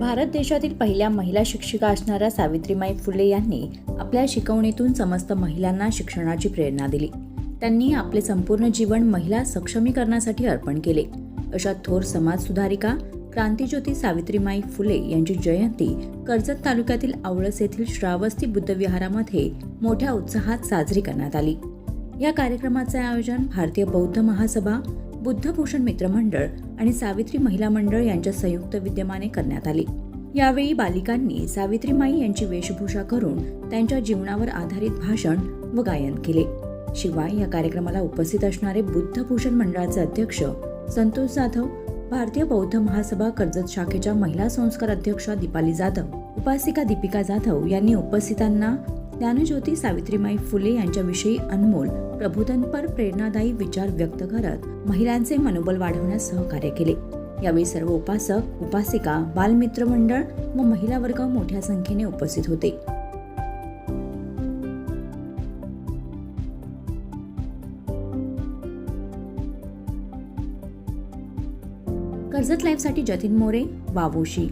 भारत देशातील पहिल्या महिला शिक्षिका असणाऱ्या सावित्रीमाई फुले यांनी आपल्या शिकवणीतून समस्त महिलांना शिक्षणाची प्रेरणा दिली. त्यांनी आपले संपूर्ण जीवन महिला सक्षमीकरणासाठी अर्पण केले. अशा थोर समाज सुधारिका क्रांतीज्योती सावित्रीमाई फुले यांची जयंती कर्जत तालुक्यातील आवळस येथील श्रावस्ती बुद्धविहारामध्ये मोठ्या उत्साहात साजरी करण्यात आली. या कार्यक्रमाचे आयोजन भारतीय बौद्ध महासभा बुद्धभूषण मित्रमंडळ आणि सावित्री महिला मंडळ यांच्या संयुक्त विद्यमाने करण्यात आली. यावेळी बालिकांनी सावित्रीमाई यांची वेशभूषा करून त्यांच्या जीवनावर आधारित भाषण व गायन केले. शिवाय या कार्यक्रमाला उपस्थित असणारे बुद्धभूषण मंडळाचे अध्यक्ष संतोष जाधव भारतीय बौद्ध महासभा कर्जत शाखेच्या महिला संस्कार अध्यक्षा दीपाली जाधव उपासिका दीपिका जाधव यांनी उपस्थितांना ज्ञानज्योती सावित्रीमाई फुले यांच्याविषयी अनमोल प्रबोधनपर प्रेरणादायी विचार व्यक्त करत महिलांचे मनोबल वाढवण्यास सहकार्य केले. यावेळी सर्व उपासक उपासिका बालमित्र मंडळ व महिला वर्ग मोठ्या संख्येने उपस्थित होते. कर्जत लाईव्हसाठी जतीन मोरे वावोशी.